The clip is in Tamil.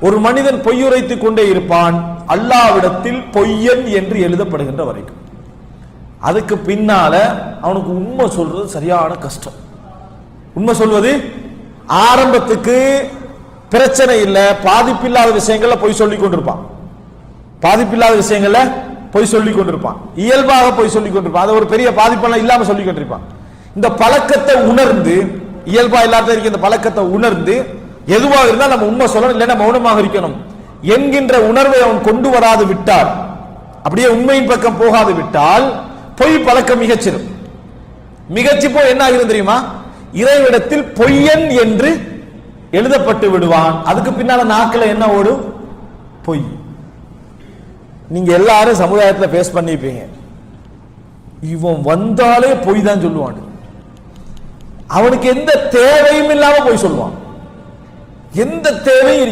ஒரு மனிதன் பொய்யுரைத்துக் கொண்டே இருப்பான் அல்லாவிடத்தில் பொய்யன் என்று எழுதப்படுகின்ற வரைக்கும். அதுக்கு பின்னால அவனுக்கு உண்மை சொல்றது சரியான கஷ்டம். உண்மை சொல்வது ஆரம்பத்துக்கு பிரச்சனை இல்லை பாதிப்பில்லாத விஷயங்கள்ல பொய் சொல்லிக் கொண்டிருப்பான். பாதிப்பில்லாத விஷயங்கள்ல பொய் சொல்லிக் கொண்டிருப்பான். இயல்பாக பொய் சொல்லிக் கொண்டிருப்பான். அது ஒரு பெரிய பாதிப்பெல்லாம் இல்லாம சொல்லிக் கொண்டிருப்பான். இந்த பழக்கத்தை உணர்ந்து இயல்பா எல்லாத்தையும் இருக்க இந்த பழக்கத்தை உணர்ந்து எதுவாக இருந்தால் நம்ம உண்மை சொல்லணும் இல்லைன்னா மௌனமாக இருக்கணும். என்கின்ற உணர்வை அவன் கொண்டு வராது விட்டால் அப்படியே உண்மையின் பக்கம் போகாது விட்டால் பொய் பழக்கம் மிகச்சிரும் மிகச்சி போய் என்ன ஆகிறது தெரியுமா? இறைவிடத்தில் பொய்யன் என்று எழுதப்பட்டு விடுவான். அதுக்கு பின்னால நாக்கில் என்ன ஓடும்? பொய். நீங்க எல்லாரும் சமுதாயத்துல பேஸ் பண்ணிருப்பீங்க. இவன் வந்தாலே பொய் தான் சொல்லுவான். அவனுக்கு எந்த தேவையும் இல்லாம பொய் சொல்லுவான். எந்த தேவையும்